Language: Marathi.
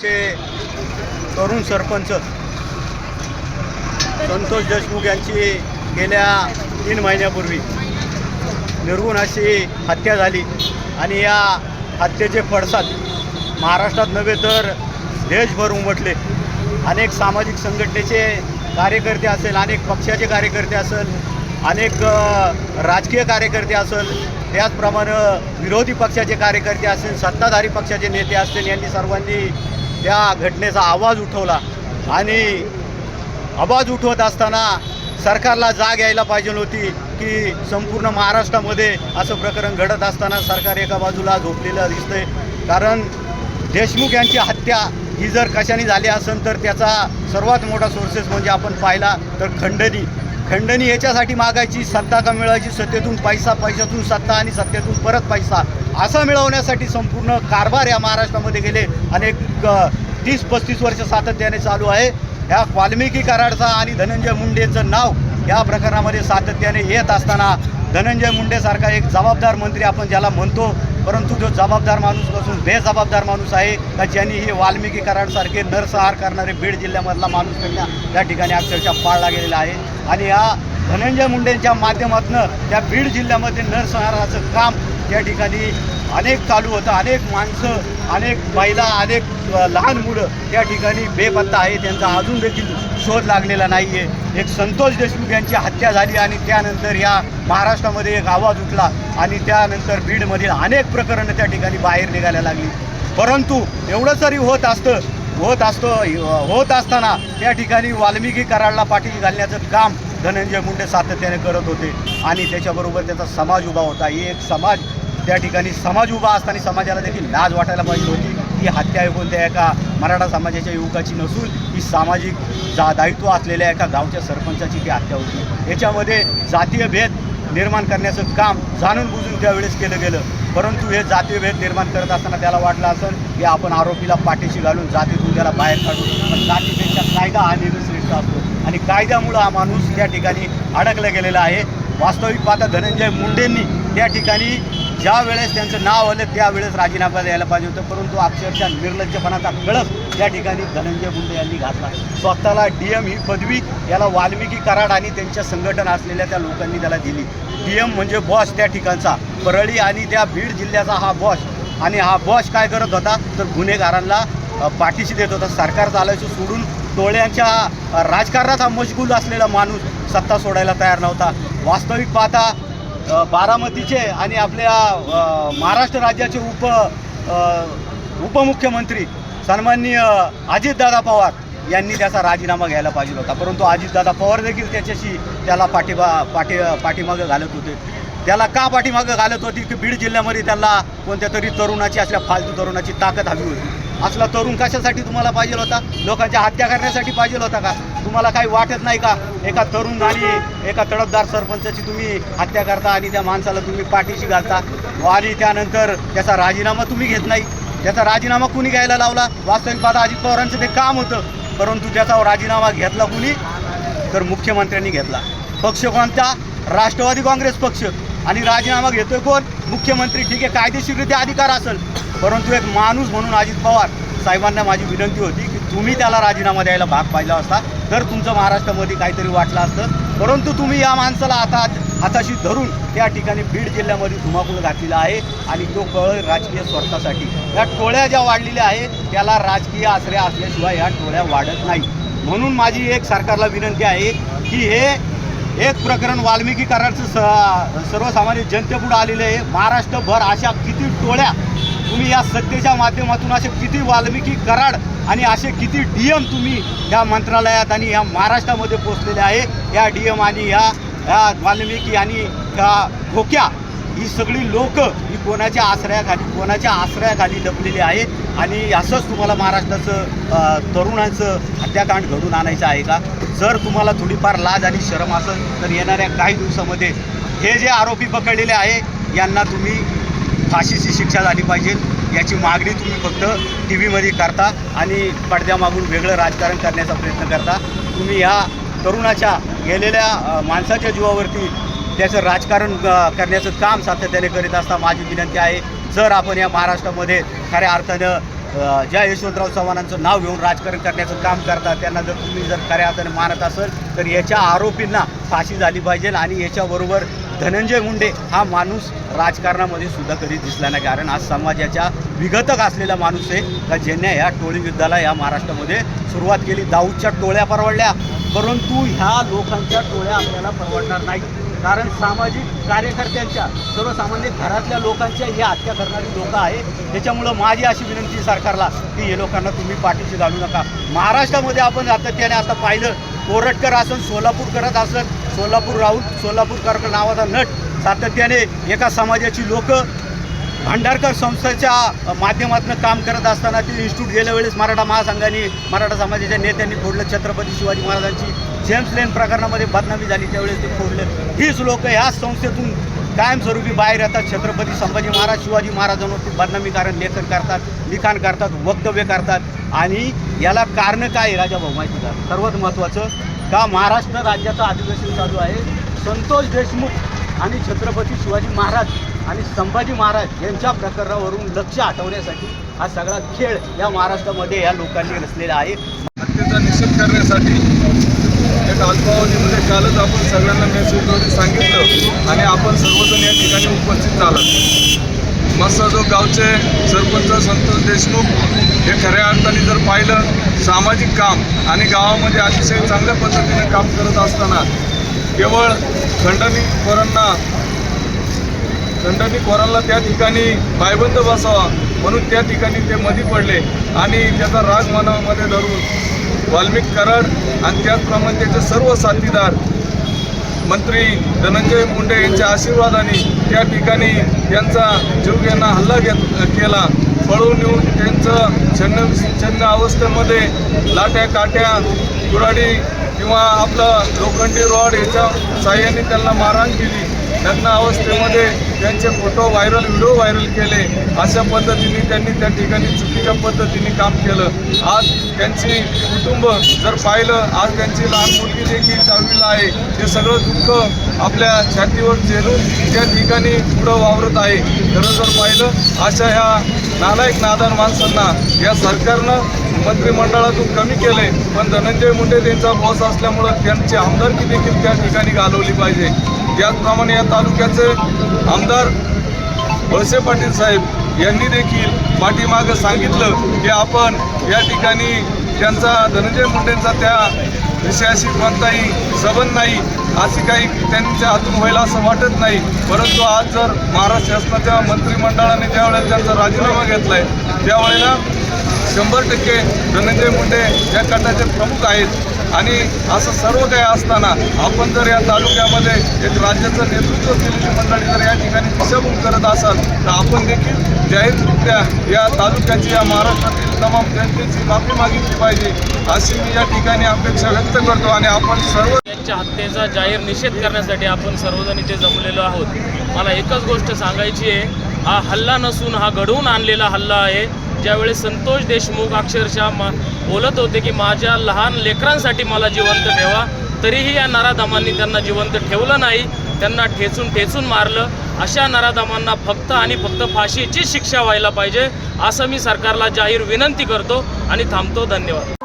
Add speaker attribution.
Speaker 1: चे तरुण सरपंच संतोष देशमुख यांची गेल्या तीन महिन्यापूर्वी निर्गुण अशी हत्या झाली. आणि या हत्येचे पडसाद महाराष्ट्रात नव्हे तर देशभर उमटले. अनेक सामाजिक संघटनेचे कार्यकर्ते असेल अनेक पक्षाचे कार्यकर्ते असेल अनेक राजकीय कार्यकर्ते असेल त्याचप्रमाणे विरोधी पक्षाचे कार्यकर्ते असेल सत्ताधारी पक्षाचे नेते असतील यांनी सर्वांनी त्या घटनेचा आवाज उठवला आणि आवाज उठवत असताना सरकारला जाग यायला पाहिजे होती की संपूर्ण महाराष्ट्रामध्ये असं प्रकरण घडत असताना सरकार एका बाजूला झोपलेलं दिसतंय. कारण देशमुख यांची हत्या ही जर कशाने झाली असेल तर त्याचा सर्वात मोठा सोर्सेस म्हणजे आपण पाहिला तर खंडणी. खंडणी याच्यासाठी मागायची सत्ता का मिळवायची सत्तेतून पैसा पैशातून सत्ता आणि सत्तेतून परत पैसा. असा मिळवण्यासाठी संपूर्ण कारभार या महाराष्ट्रामध्ये गेले. अनेक तीस पस्तीस वर्ष सातत्याने चालू आहे. ह्या वाल्मिकी कराडचा आणि धनंजय मुंडेंचं नाव या प्रकरणामध्ये सातत्याने येत असताना धनंजय मुंडेसारखा एक जबाबदार मंत्री आपण ज्याला म्हणतो परंतु जो जबाबदार माणूस नसून बेजबाबदार माणूस आहे का ज्यांनी हे वाल्मिकी कराडसारखे नरसंहार करणारे बीड जिल्ह्यामधला माणूस त्यांना त्या ठिकाणी अक्षरशः पाळला गेलेला आहे. आणि या धनंजय मुंडेंच्या माध्यमातून त्या बीड जिल्ह्यामध्ये नरसंहाराचं काम त्या ठिकाणी अनेक चालू होतं. अनेक माणसं अनेक महिला अनेक लहान मुलं त्या ठिकाणी बेपत्ता आहे त्यांचा अजून देखील शोध लागलेला नाही आहे एक संतोष देशमुख यांची हत्या झाली आणि त्यानंतर या महाराष्ट्रामध्ये एक आवाज उठला आणि त्यानंतर बीडमधील अनेक प्रकरणं त्या ठिकाणी बाहेर निघायला लागली. परंतु एवढं जरी होत असतं होत असतो होत असताना त्या ठिकाणी वाल्मिकी कराडला पाठी घालण्याचं काम धनंजय मुंडे सातत्याने करत होते. आणि त्याच्याबरोबर त्याचा समाज उभा होता. ही एक समाज त्या ठिकाणी समाज उभा असताना समाजाला देखील लाज वाटायला पाहिजे होती. ही हत्या कोणत्या एका मराठा समाजाच्या युवकाची नसून ही सामाजिक जा दायित्व असलेल्या एका गावच्या सरपंचाची ती हत्या होती. याच्यामध्ये जातीय भेद निर्माण करण्याचं काम जाणून बुजून त्यावेळेस केलं गेलं. परंतु हे जातीभेद निर्माण करत असताना त्याला वाटलं असेल की आपण आरोपीला पाठीशी घालून जातीतून त्याला बाहेर काढू. पण जातीपेक्षा कायदा हा नेहमी असतो. आणि कायद्यामुळं हा माणूस त्या ठिकाणी अडकला गेलेला आहे. वास्तविक पाहता धनंजय मुंडेंनी त्या ठिकाणी ज्या वेळेस त्यांचं नाव आलं त्यावेळेस राजीनामा द्यायला पाहिजे होतं. परंतु अक्षरशः निर्लज्जपणाचा कळस त्या ठिकाणी धनंजय मुंडे यांनी घातला. स्वतःला डी एम ही पदवी याला वाल्मिकी कराड आणि त्यांच्या संघटन असलेल्या त्या लोकांनी त्याला दिली. डी एम म्हणजे बॉस त्या ठिकाणचा. परळी आणि त्या बीड जिल्ह्याचा हा बॉस आणि हा बॉस काय करत होता? तर गुन्हेगारांना पाठीशी देत होता. सरकार चालायचं सोडून टोळ्यांच्या राजकारणात हा मशगूल असलेला माणूस सत्ता सोडायला तयार नव्हता. वास्तविक पाहता बारामतीचे आणि आपल्या महाराष्ट्र राज्याचे उप उपमुख्यमंत्री सन्माननीय अजितदादा पवार यांनी त्याचा राजीनामा घ्यायला पाहिजे होता. परंतु अजितदादा पवार देखील त्याच्याशी त्याला पाठीबा पाठी पाठीमागं घालत होते. त्याला का पाठीमागं घालत होती? की बीड जिल्ह्यामध्ये त्याला कोणत्या तरी तरुणाची असल्या फालतू तरुणाची ताकद हवी होती. असला तरुण कशासाठी तुम्हाला पाहिजे होता? लोकांच्या हत्या करण्यासाठी पाहिजे होता का? तुम्हाला काही वाटत नाही का? एका तरुण आणि एका तडफदार सरपंचाची तुम्ही हत्या करता आणि त्या माणसाला तुम्ही पाठीशी घालता? आणि त्यानंतर त्याचा राजीनामा तुम्ही घेत नाही. त्याचा राजीनामा कुणी घ्यायला लावला? वास्तविक पाहता अजित पवारांचं ते काम होतं. परंतु त्याचा राजीनामा घेतला कुणी? तर मुख्यमंत्र्यांनी घेतला. पक्ष कोणता? राष्ट्रवादी काँग्रेस पक्ष. आणि राजीनामा घेतोय कोण? मुख्यमंत्री. ठीक आहे कायदेशीररित्या अधिकार असेल. परंतु एक माणूस म्हणून अजित पवार साहेबांना माझी विनंती होती की तुम्ही त्याला राजीनामा द्यायला भाग पाहिला असता तर तुमचं महाराष्ट्रामध्ये काहीतरी वाटलं असतं परंतु तुम्ही या माणसाला आता हाताशी धरून त्या ठिकाणी बीड जिल्ह्यामध्ये धुमाकूळ घातलेला आहे आणि तो कळ राजकीय स्वार्थासाठी. या टोळ्या ज्या वाढलेल्या आहेत त्याला राजकीय आश्रय असल्याशिवाय या टोळ्या वाढत नाही म्हणून माझी एक सरकारला विनंती आहे की हे एक प्रकरण वाल्मिकी करारचं स सर्वसामान्य जनतेपुढं आलेलं आहे. महाराष्ट्रभर अशा किती टोळ्या तुम्ही या सत्तेच्या माध्यमातून असे किती वाल्मिकी कराड आणि असे किती डी एम तुम्ही या मंत्रालयात आणि या महाराष्ट्रामध्ये पोचलेले आहे. या डी एम आणि ह्या ह्या वाल्मिकी आणि ह्या धोक्या ही सगळी लोक ही कोणाच्या आश्रयाखाली कोणाच्या आश्रयाखाली लपलेली आहेत आणि असंच तुम्हाला महाराष्ट्राचं तरुणांचं हत्याकांड घडून आणायचं आहे का? जर तुम्हाला थोडीफार लाज आणि शरम असेल तर येणाऱ्या काही दिवसामध्ये हे जे आरोपी पकडलेले आहे यांना तुम्ही फाशीची शिक्षा झाली पाहिजे याची मागणी तुम्ही फक्त टी व्हीमध्ये करता आणि पडद्यामागून वेगळं राजकारण करण्याचा प्रयत्न करता. तुम्ही ह्या तरुणाच्या गेलेल्या माणसाच्या जीवावरती त्याचं राजकारण करण्याचं काम सातत्याने करीत असता माझी विनंती आहे. जर आपण या महाराष्ट्रामध्ये खऱ्या अर्थानं ज्या यशवंतराव चव्हाणांचं नाव घेऊन राजकारण करण्याचं काम करतात त्यांना जर तुम्ही जर खऱ्या अर्थाने मानत असेल तर याच्या आरोपींना फाशी झाली पाहिजे आणि याच्याबरोबर धनंजय मुंडे हा माणूस राजकारणामध्ये सुद्धा कधी दिसला नाही. कारण आज समाजाच्या विघटक असलेला माणूस आहे. का ज्याने या टोळी युद्धाला या महाराष्ट्रामध्ये सुरुवात केली. दाऊदच्या टोळ्या परवडल्या. परंतु ह्या लोकांच्या टोळ्या आपल्याला परवडणार नाही कारण सामाजिक कार्यकर्त्यांच्या सर्वसामान्य घरातल्या लोकांच्या ही हत्या करणारी लोकं आहे त्याच्यामुळं माझी अशी विनंती सरकारला की हे लोकांना तुम्ही पाठीशी घालू नका. महाराष्ट्रामध्ये आपण सातत्याने आता पाहिलं. कोरटकर असन सोलापूर करत असत सोलापूर राहुल सोलापूरकर नावाचा नट सातत्याने एका समाजाची लोक भांडारकर संस्थेच्या माध्यमातून काम करत असताना ते इन्स्टिट्यूट गेल्या वेळेस मराठा महासंघाने मराठा समाजाच्या नेत्यांनी फोडलं. छत्रपती शिवाजी महाराजांची जेम्स लेन प्रकरणामध्ये बदनामी झाली. त्यावेळेस ते फोडलं. हीच लोक ह्या संस्थेतून कायमस्वरूपी बाहेर येतात. छत्रपती संभाजी महाराज शिवाजी महाराजांवरती बदनामी कारण लेखन करतात लिखाण करतात वक्तव्य करतात. आणि याला कारण काय आहे राजाभाऊ? माहिती का? सर्वात महत्त्वाचं का महाराष्ट्र राज्याचं अधिवेशन चालू आहे? संतोष देशमुख आणि छत्रपती शिवाजी महाराज आणि संभाजी महाराज यांच्या प्रकरणावरून लक्ष हटवण्यासाठी हा सगळा खेळ या महाराष्ट्रामध्ये या लोकांनी रचलेला आहे.
Speaker 2: हत्येचा निषेध करण्यासाठी एक अल्पावधीमध्ये कालच आपण सगळ्यांना मेसेजद्वारे सांगितलं आणि आपण सर्वजण या ठिकाणी उपस्थित झाला. मस्त जो गावचे सरपंच संतोष देशमुख हे खऱ्या अर्थाने जर पाहिलं सामाजिक काम आणि गावामध्ये अतिशय चांगल्या पद्धतीने काम करत असताना केवळ खंडणी पोरांना खंडणी त्या ठिकाणी पायबंद बसावा म्हणून त्या ठिकाणी ते मधी पडले आणि त्याचा राग मनामध्ये धरून वाल्मिक कराड आणि त्याचप्रमाणे त्याचे सर्व साथीदार मंत्री धनंजय मुंडे यांच्या आशीर्वादाने त्या ठिकाणी त्यांचा यांना हल्ला घेत केला. पळून येऊन त्यांचं छन्न छन्न अवस्थेमध्ये लाट्या काट्या कुराडी किंवा आपलं लोखंडी रॉड याच्या साह्याने त्यांना मारहाण केली. नग्न अवस्थेमध्ये त्यांचे फोटो व्हायरल व्हिडिओ व्हायरल केले. अशा पद्धतीने त्यांनी त्या ठिकाणी चुकीच्या पद्धतीने काम केलं. आज त्यांची कुटुंब जर पाहिलं आज त्यांची लहान मुलगी देखील दहावीला आहे. ते सगळं दुःख आपल्या छातीवर झेलून त्या ठिकाणी पुढं वावरत आहे. खरं जर पाहिलं अशा ह्या नालायक नादान माणसांना या सरकारनं मंत्रिमंडळातून कमी केले. पण धनंजय मुंडे त्यांचा बॉस असल्यामुळं त्यांची आमदारकी देखील त्या ठिकाणी घालवली पाहिजे. त्याचप्रमाणे या तालुक्याचे आमदार वळसे पाटील साहेब यांनी देखील पाठीमागं सांगितलं की आपण या ठिकाणी त्यांचा धनंजय मुंडेंचा त्या विषयाशी कोणताही संबंध नाही अशी काही त्यांच्या हातून व्हायला असं वाटत नाही. परंतु आज जर महाराष्ट्र शासनाच्या मंत्रिमंडळाने ज्यावेळेला त्यांचा राजीनामा घेतला आहे त्यावेळेला शंभर टक्के धनंजय मुंडे या गटाचे प्रमुख आहेत. आणि असं सर्व काही असताना आपण जर या तालुक्यामध्ये एक राज्याचं नेतृत्व केलेली मंडळी जर या ठिकाणी दिशाभूल करत असाल तर आपण देखील जाहीररित्या या तालुक्याची या महाराष्ट्रातील तमाम जनतेची माफी मागितली पाहिजे अशी मी या ठिकाणी अपेक्षा व्यक्त करतो आणि आपण सर्व
Speaker 3: त्यांच्या हत्येचा जाहीर निषेध करण्यासाठी आपण सर्वजण इथे जमलेलो आहोत. मला एकच गोष्ट सांगायची आहे हा हल्ला नसून हा घडवून आणलेला हल्ला आहे. ज्यावेळेस संतोष देशमुख अक्षरशः मा बोलत होते की माझ्या लहान लेकरांसाठी मला जिवंत ठेवा तरीही या नराधमांनी त्यांना जिवंत ठेवलं नाही. त्यांना ठेचून ठेचून मारलं. अशा नराधमांना फक्त आणि फक्त फाशीची शिक्षा व्हायला पाहिजे असं मी सरकारला जाहीर विनंती करतो आणि थांबतो. धन्यवाद.